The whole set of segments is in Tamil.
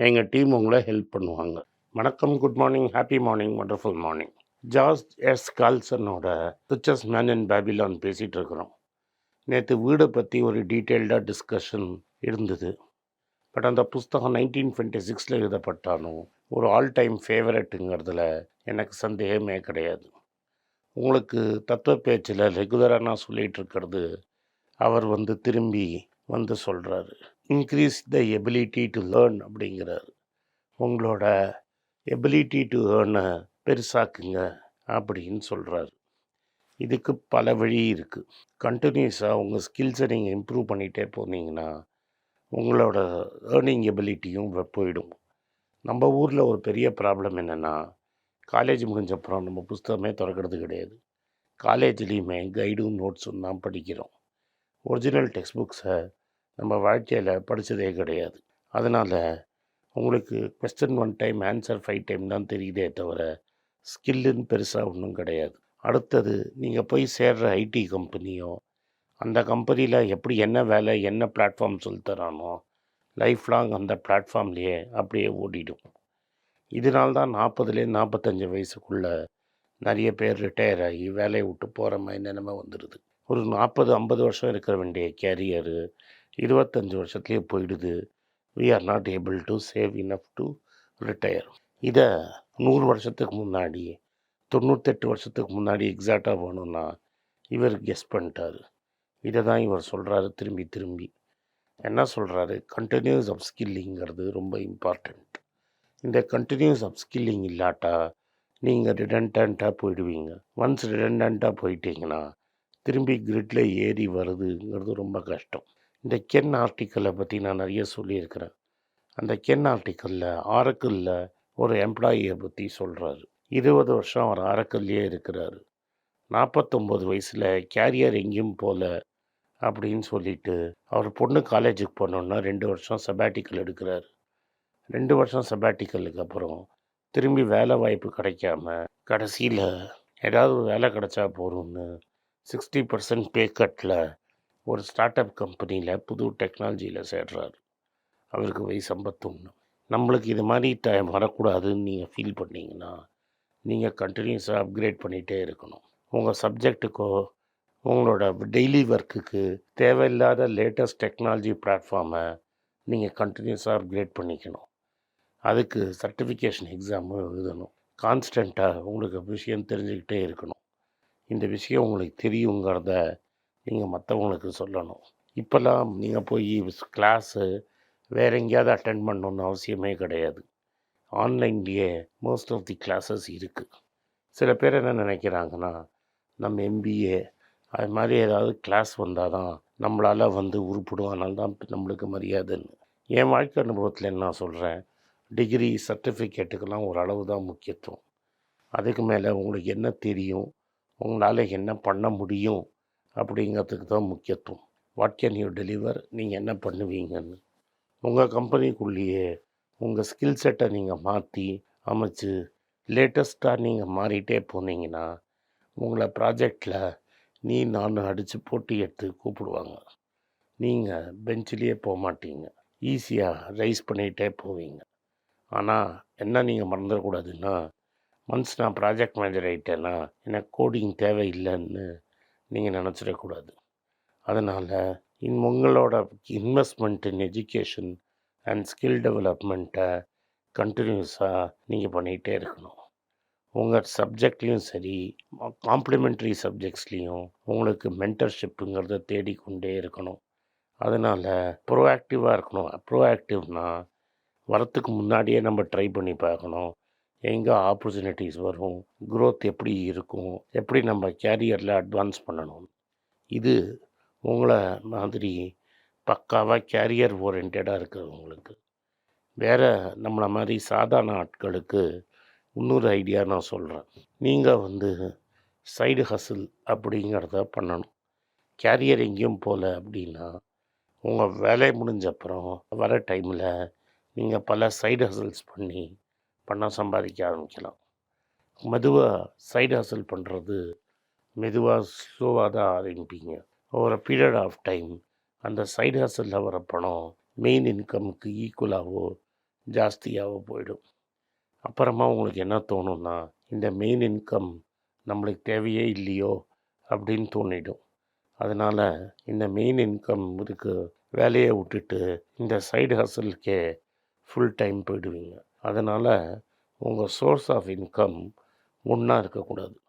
எங்கள் டீம் உங்களை ஹெல்ப் பண்ணுவாங்க. வணக்கம், good morning, happy morning, wonderful morning. George S. கால்சனோட riches man in Babylon பேசிகிட்டு இருக்கிறோம். நேற்று வீடை பற்றி ஒரு டீட்டெயில்டாக டிஸ்கஷன் இருந்தது. பட் அந்த புஸ்தகம் 1926ல எழுதப்பட்டாலும், ஒரு ஆல் டைம் ஃபேவரட்டுங்கிறதுல எனக்கு சந்தேகமே கிடையாது. உங்களுக்கு தத்துவ பேச்சில் ரெகுலராக நான் சொல்லிகிட்டு இருக்கிறது, அவர் வந்து திரும்பி வந்து சொல்கிறாரு increase the ability to learn அப்படிங்கிறார் உங்களோட எபிலிட்டி டு ஏர்னை பெருசாக்குங்க அப்படின்னு சொல்கிறாரு இதுக்கு பல வழி இருக்குது கண்டினியூஸாக உங்கள் ஸ்கில்ஸை நீங்கள் இம்ப்ரூவ் பண்ணிகிட்டே போனீங்கன்னா, உங்களோட ஏர்னிங் எபிலிட்டியும் வ போயிடும். நம்ம ஊரில் ஒரு பெரிய ப்ராப்ளம் என்னன்னா, காலேஜ் முடிஞ்ச அப்புறம் நம்ம புஸ்தகமே திறக்கிறது கிடையாது. காலேஜ்லேயுமே கைடும், நோட்ஸும் தான் படிக்கிறோம். ஒரிஜினல் டெக்ஸ்ட் புக்ஸை நம்ம வாழ்க்கையில் படித்ததே கிடையாது. அதனால் உங்களுக்கு question one time, answer five time தான் தெரியுதே தவிர, ஸ்கில்லுன்னு பெருசாக ஒன்றும் கிடையாது. அடுத்தது நீங்கள் போய் சேர்ற ஐடி கம்பெனியோ, அந்த கம்பெனியில் எப்படி என்ன வேலை, என்ன பிளாட்ஃபார்ம் சொல்லித்தரானோ லைஃப் லாங் அந்த பிளாட்ஃபார்ம்லேயே அப்படியே ஓடிடும். இதனால தான் 40லேருந்து 45 வயசுக்குள்ளே நிறைய பேர் ரிட்டையர் ஆகி வேலையை விட்டு போகிற மாதிரி நிலைமை வந்துடுது ஒரு 40, 50 வருஷம் இருக்கிற வேண்டிய கேரியரு இருபத்தஞ்சி வருஷத்துலேயே போயிடுது. We are not able to save enough to retire இதை நூறு வருஷத்துக்கு முன்னாடி, 98 வருஷத்துக்கு முன்னாடி எக்ஸாக்டாக வேணும்னா, இவர் கெஸ் பண்ணிட்டாரு. இதை தான் இவர் சொல்கிறாரு திரும்பி திரும்பி. என்ன சொல்கிறாரு கண்டினியூஸ் அப்ஸ்கில்லிங்கிறது ரொம்ப இம்பார்ட்டண்ட் இந்த கண்டினியூஸ் அப்ஸ்கில்லிங் இல்லாட்டா, நீங்கள் ரிடண்டன்ட்டா போயிடுவீங்க. ஒன்ஸ் ரிடண்டன்ட்டா போயிட்டீங்கன்னா, திரும்பி கிரிட்டில் ஏறி வரதுங்கிறது ரொம்ப கஷ்டம். இந்த கென் ஆர்டிக்கலை பற்றி நான் நிறைய சொல்லியிருக்கிறேன். அந்த கென் ஆர்டிக்கலில் ஆரக்கல்ல ஒரு எம்ப்ளாயியை பற்றி சொல்கிறாரு இருபது வருஷம் அவர் ஆரக்கல்லையே இருக்கிறாரு. நாற்பத்தொம்போது வயசில் கேரியர் எங்கேயும் போல அப்படின்னு சொல்லிட்டு, அவர் பொண்ணு காலேஜுக்கு போனோன்னா ரெண்டு வருஷம் சபாட்டிக்கல் எடுக்கிறாரு. ரெண்டு வருஷம் சபாட்டிக்கலுக்கு அப்புறம், திரும்பி வேலை வாய்ப்பு கிடைக்காம, கடைசியில் ஏதாவது ஒரு வேலை கிடைச்சா சிக்ஸ்டி பர்சன்ட் பே கட்டில் ஒரு ஸ்டார்ட் அப் கம்பெனியில் புது டெக்னாலஜியில் சேர்றார் அவருக்கு வயசு 51. நம்மளுக்கு இது மாதிரி டைம் வரக்கூடாதுன்னு நீங்கள் ஃபீல் பண்ணீங்கன்னா, நீங்கள் கண்டினியூஸாக அப்கிரேட் பண்ணிகிட்டே இருக்கணும். உங்கள் சப்ஜெக்ட்டுக்கோ, உங்களோட டெய்லி ஒர்க்குக்கு தேவையில்லாத லேட்டஸ்ட் டெக்னாலஜி பிளாட்ஃபார்மை நீங்கள் கண்டினியூஸாக அப்கிரேட் பண்ணிக்கணும். அதுக்கு சர்டிஃபிகேஷன் எக்ஸாமும் எழுதணும். கான்ஸ்டண்ட்டாக உங்களுக்கு விஷயம் தெரிஞ்சுக்கிட்டே இருக்கணும். இந்த விஷயம் உங்களுக்கு தெரியுங்கிறத நீங்கள் மற்றவங்களுக்கு சொல்லணும். இப்போல்லாம் நீங்கள் போய் கிளாஸு வேற எங்கேயாவது அட்டன் பண்ணணுன்னு அவசியமே கிடையாது. ஆன்லைன்லேயே மோஸ்ட் ஆஃப் தி கிளாஸஸ் இருக்குது சில பேர் என்ன நினைக்கிறாங்கன்னா, நம்ம எம்பிஏ அது மாதிரி ஏதாவது கிளாஸ் வந்தால் தான் நம்மளால் வந்து உருப்பிடும். அதனால தான் நம்மளுக்கு மரியாதைன்னு. என் வாழ்க்கை அனுபவத்தில் நான் சொல்கிறேன் டிகிரி, சர்டிஃபிகேட்டுக்கெல்லாம் ஒரு அளவு தான் முக்கியத்துவம். அதுக்கு மேலே உங்களுக்கு என்ன தெரியும்? உங்களால என்ன பண்ண முடியும்? அப்படிங்கிறதுக்கு தான் முக்கியத்துவம். What can you deliver? நீங்கள் என்ன பண்ணுவீங்கன்னு. உங்கள் கம்பெனிக்குள்ளேயே உங்கள் ஸ்கில் செட்டை நீங்கள் மாற்றி அமைச்சு, லேட்டஸ்ட்டாக நீங்கள் மாறிட்டே போனீங்கன்னா, உங்களை ப்ராஜெக்டில் நீ, நான் அடித்து போட்டி எடுத்து கூப்பிடுவாங்க. நீங்கள் பெஞ்சிலேயே போக மாட்டீங்க ஈஸியாக ரைஸ் பண்ணிகிட்டே போவீங்க. ஆனால் என்ன நீங்கள் மறந்துடக்கூடாதுன்னா, ஒன்ஸ் நான் ப்ராஜெக்ட் மேனேஜர் ஆகிட்டேன்னா எனக்கு கோடிங் தேவையில்லைன்னு நீங்கள் நினச்சிடக்கூடாது அதனால் இன் உங்களோட investment in education and skill டெவலப்மெண்ட்டை கண்டினியூஸாக நீங்கள் பண்ணிகிட்டே இருக்கணும். உங்கள் சப்ஜெக்ட்லேயும் சரி, காம்ப்ளிமெண்ட்ரி சப்ஜெக்ட்ஸ்லேயும் உங்களுக்கு மென்டர்ஷிப்புங்கிறத தேடிக்கொண்டே இருக்கணும். அதனால் ப்ரோஆக்டிவாக இருக்கணும். ப்ரோஆக்டிவ்னால் வரத்துக்கு முன்னாடியே நம்ம ட்ரை பண்ணி பார்க்கணும். எங்கே ஆப்பர்ச்சுனிட்டிஸ் வரும்? க்ரோத் எப்படி இருக்கும்? எப்படி நம்ம கேரியரில் அட்வான்ஸ் பண்ணணும்? இது உங்களை மாதிரி பக்காவாக கேரியர் ஓரியன்டடா இருக்கிறவங்களுக்கு. வேறு நம்மளை மாதிரி சாதாரண ஆட்களுக்கு இன்னொரு ஐடியா நான் சொல்கிறேன் நீங்கள் வந்து சைடு ஹசில் அப்படிங்கிறத பண்ணணும். கேரியர் எங்கேயும் போல அப்படின்னா, உங்கள் வேலை முடிஞ்ச அப்புறம் வர டைமில் நீங்கள் பல சைடு ஹசில்ஸ் பண்ணி பணம் சம்பாதிக்க ஆரம்பிக்கலாம். மெதுவாக சைடு ஹாசல் பண்ணுறது மெதுவாக ஸ்லோவாக தான் ஆரம்பிப்பீங்க. Over a period of time அந்த சைடு ஹாசலில் வர பணம் மெயின் இன்கம்க்கு ஈக்குவலாகவோ ஜாஸ்தியாகவோ போயிடும். அப்புறமா உங்களுக்கு என்ன தோணும்னா, இந்த மெயின் இன்கம் நம்மளுக்கு தேவையே இல்லையோ அப்படின்னு தோணிடும். அதனால் இந்த மெயின் இன்கம் இதுக்கு வேலையை விட்டுட்டு இந்த சைடு ஹாசலுக்கே ஃபுல் டைம் போயிடுவீங்க. அதனால் உங்கள் சோர்ஸ் ஆஃப் இன்கம் ஒன்றா இருக்கக்கூடாது.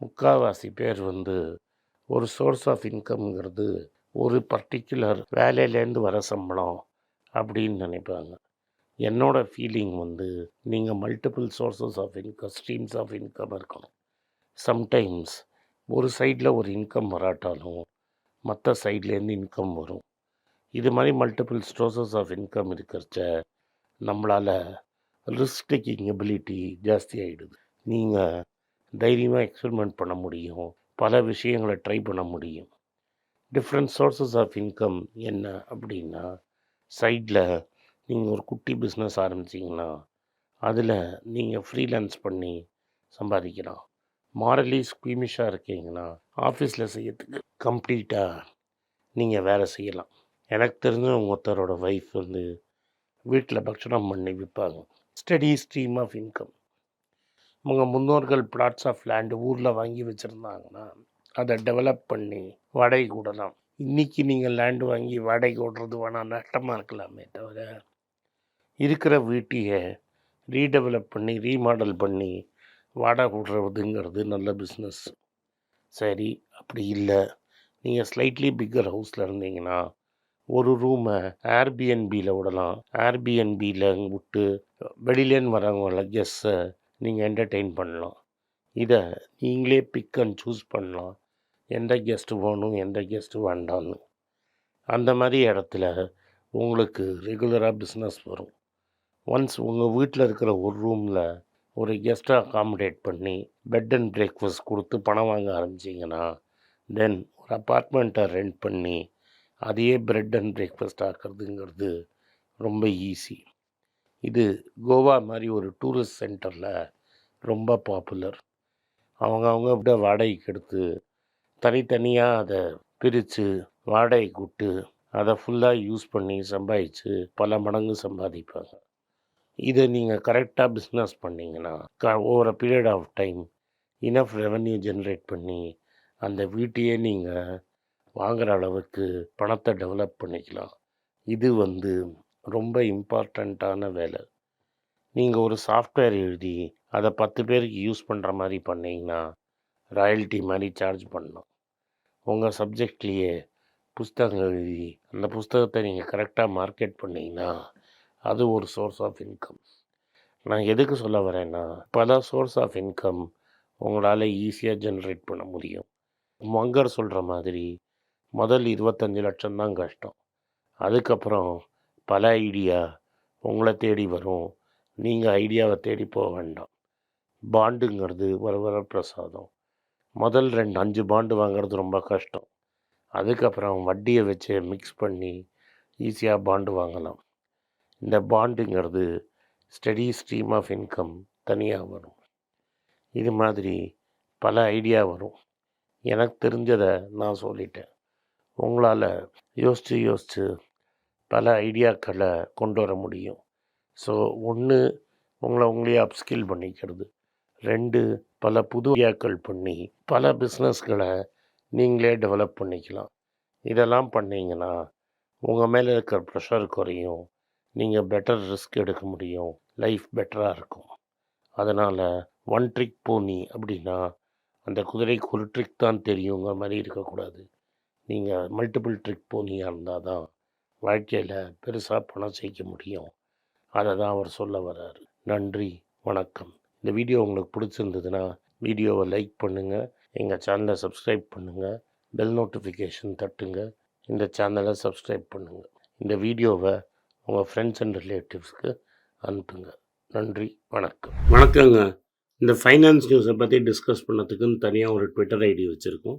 முக்காவாசி பேர் வந்து ஒரு சோர்ஸ் ஆஃப் இன்கம்ங்கிறது ஒரு பர்ட்டிகுலர் வேலையிலேருந்து வர சம்பளம் அப்படின்னு நினைப்பாங்க. என்னோடய ஃபீலிங் வந்து நீங்கள் multiple sources of income streams of income இருக்கணும். சம்டைம்ஸ் ஒரு சைடில் ஒரு இன்கம் வராட்டாலும், மற்ற சைட்லேருந்து இன்கம் வரும். இது மாதிரி மல்டிபிள் சோர்சஸ் ஆஃப் இன்கம் இருக்கிறச்ச, நம்மளால ரிஸ்க் டேக்கிங் எபிலிட்டி ஜாஸ்தியாயிடுது. நீங்கள் தைரியமாக எக்ஸ்பெரிமெண்ட் பண்ண முடியும். பல விஷயங்களை ட்ரை பண்ண முடியும். டிஃப்ரெண்ட் சோர்சஸ் ஆஃப் இன்கம் என்ன அப்படின்னா, சைடில் நீங்கள் ஒரு குட்டி பிஸ்னஸ் ஆரம்பிச்சிங்கன்னா அதில் நீங்கள் ஃப்ரீலான்ஸ் பண்ணி சம்பாதிக்கலாம். மாரலி ஸ்குவீமிஷா இருக்கீங்கன்னா, ஆஃபீஸில் செய்யறதுக்கு கம்ப்ளீட்டாக நீங்கள் வேலை செய்யலாம். எனக்கு தெரிஞ்சவங்க ஒருத்தரோட வைஃப் வந்து வீட்டில் பக்ஷணம் பண்ணி விற்பாங்க ஸ்டெடி ஸ்ட்ரீம் ஆஃப் இன்கம். உங்க முன்னோர்கள் பிளாட்ஸ் ஆஃப் லேண்டு ஊரில் வாங்கி வச்சுருந்தாங்கன்னா அதை டெவலப் பண்ணி வாடகைக்கு கூடலாம் இன்றைக்கி நீங்கள் லேண்டு வாங்கி வாடகை ஓடுறது வேணால் நஷ்டமாக இருக்கலாமே தவிர, இருக்கிற வீட்டையை ரீடெவலப் பண்ணி, ரீமாடல் பண்ணி வாடகை விடுறதுங்கிறது நல்ல பிஸ்னஸ் சரி, அப்படி இல்லை. நீங்கள் ஸ்லைட்லி பிக்கர் ஹவுஸில் இருந்தீங்கன்னா, ஒரு ரூமை ஏர்பிஎன்பியில் விடலாம். ஏர்பிஎன்பியில் விட்டு வெளியிலேருந்து வரவங்கள கெஸ்ட்ஸ நீங்கள் என்டர்டெயின் பண்ணலாம். இதை நீங்களே பிக் அண்ட் சூஸ் பண்ணலாம். எந்த கெஸ்ட்டு போகணும் எந்த கெஸ்ட்டு வேண்டான்னு. அந்த மாதிரி இடத்துல உங்களுக்கு ரெகுலராக பிஸ்னஸ் வரும். ஒன்ஸ் உங்கள் வீட்டில் இருக்கிற ஒரு ரூமில் ஒரு கெஸ்ட்டை அகாமடேட் பண்ணி, பெட் அண்ட் பிரேக்ஃபாஸ்ட் கொடுத்து பணம் வாங்க ஆரம்பிச்சிங்கன்னா தென் ஒரு அப்பார்ட்மெண்ட்டை ரெண்ட் பண்ணி, அதையே பிரெட் அண்ட் பிரேக்ஃபாஸ்ட் ஆக்கிறதுங்கிறது ரொம்ப ஈஸி. இது கோவா மாதிரி ஒரு டூரிஸ்ட் சென்டரில் ரொம்ப பாப்புலர். அவங்கவுங்க விட வாடகைக்கு எடுத்து, தனித்தனியாக அதை பிரித்து வாடகைக்கு விட்டு, அதை ஃபுல்லாக யூஸ் பண்ணி சம்பாதிச்சு பல மடங்கு சம்பாதிப்பாங்க. இதை நீங்கள் கரெக்டாக பிஸ்னஸ் பண்ணிங்கன்னா க over a period of time enough revenue generate பண்ணி, அந்த வீட்டையே நீங்கள் வாங்குகிற அளவுக்கு பணத்தை டெவலப் பண்ணிக்கலாம். இது வந்து ரொம்ப இம்பார்ட்டண்ட்டான வேலை. நீங்கள் ஒரு சாஃப்ட்வேர் எழுதி, அதை பத்து பேருக்கு யூஸ் பண்ணுற மாதிரி பண்ணிங்கன்னா ராயல்டி மாதிரி சார்ஜ் பண்ணணும். உங்கள் சப்ஜெக்ட்லேயே புஸ்தகம் எழுதி, அந்த புஸ்தகத்தை நீங்கள் கரெக்டாக மார்க்கெட் பண்ணிங்கன்னா அது ஒரு சோர்ஸ் ஆஃப் இன்கம். நான் எதுக்கு சொல்ல வரேன்னா, பல சோர்ஸ் ஆஃப் இன்கம் உங்களால் ஈஸியாக ஜென்ரேட் பண்ண முடியும். மங்கர் சொல்கிற மாதிரி, முதல் 25,00,000 தான் கஷ்டம். அதுக்கப்புறம் பல ஐடியா உங்களை தேடி வரும். நீங்கள் ஐடியாவை தேடி போக வேண்டாம். பாண்டுங்கிறது வர வர பிரசாதம் முதல் 2, 5 பாண்டு வாங்குறது ரொம்ப கஷ்டம். அதுக்கப்புறம் வட்டியை வச்சு மிக்ஸ் பண்ணி ஈஸியாக பாண்டு வாங்கலாம். இந்த பாண்டுங்கிறது ஸ்டெடி ஸ்ட்ரீம் ஆஃப் இன்கம் தனியாக வரும். இது மாதிரி பல ஐடியா வரும். எனக்கு தெரிஞ்சதை நான் சொல்லிட்டேன். உங்களால் யோசிச்சு யோசித்து பல ஐடியாக்களை கொண்டு வர முடியும். ஸோ ஒன்று உங்களை உங்களையே அப்ஸ்கில் பண்ணிக்கிறது. ரெண்டு பல புது ஐடியாக்கள் பண்ணி, பல பிஸ்னஸ்களை நீங்களே டெவலப் பண்ணிக்கலாம். இதெல்லாம் பண்ணிங்கன்னா உங்கள் மேலே இருக்கிற ப்ரெஷர் குறையும். நீங்கள் பெட்டர் ரிஸ்க் எடுக்க முடியும். லைஃப் பெட்டராக இருக்கும். அதனால் ஒன் ட்ரிக் போனி அப்படின்னா, அந்த குதிரைக்கு ஒரு ட்ரிக் தான் தெரியுங்கிற மாதிரி இருக்கக்கூடாது. நீங்கள் மல்டிபிள் ட்ரிக் போனியாக இருந்தால் தான், வாழ்க்கையில் பெருசாக பணம் ஜெயிக்க முடியும். அதை தான் அவர் சொல்ல வர்றார். நன்றி, வணக்கம். இந்த வீடியோ உங்களுக்கு பிடிச்சிருந்ததுன்னா, வீடியோவை லைக் பண்ணுங்கள் எங்கள் சேனலை சப்ஸ்கிரைப் பண்ணுங்கள் பெல் நோட்டிஃபிகேஷன் தட்டுங்க. இந்த சேனலை சப்ஸ்கிரைப் பண்ணுங்கள் இந்த வீடியோவை உங்கள் ஃப்ரெண்ட்ஸ் அண்ட் ரிலேட்டிவ்ஸ்க்கு அனுப்புங்க. நன்றி வணக்கம். வணக்கங்க. இந்த ஃபைனான்ஸ் நியூஸை பற்றி டிஸ்கஸ் பண்ணதுக்குன்னு தனியாக ஒரு ட்விட்டர் ஐடி வச்சுருக்கோம்.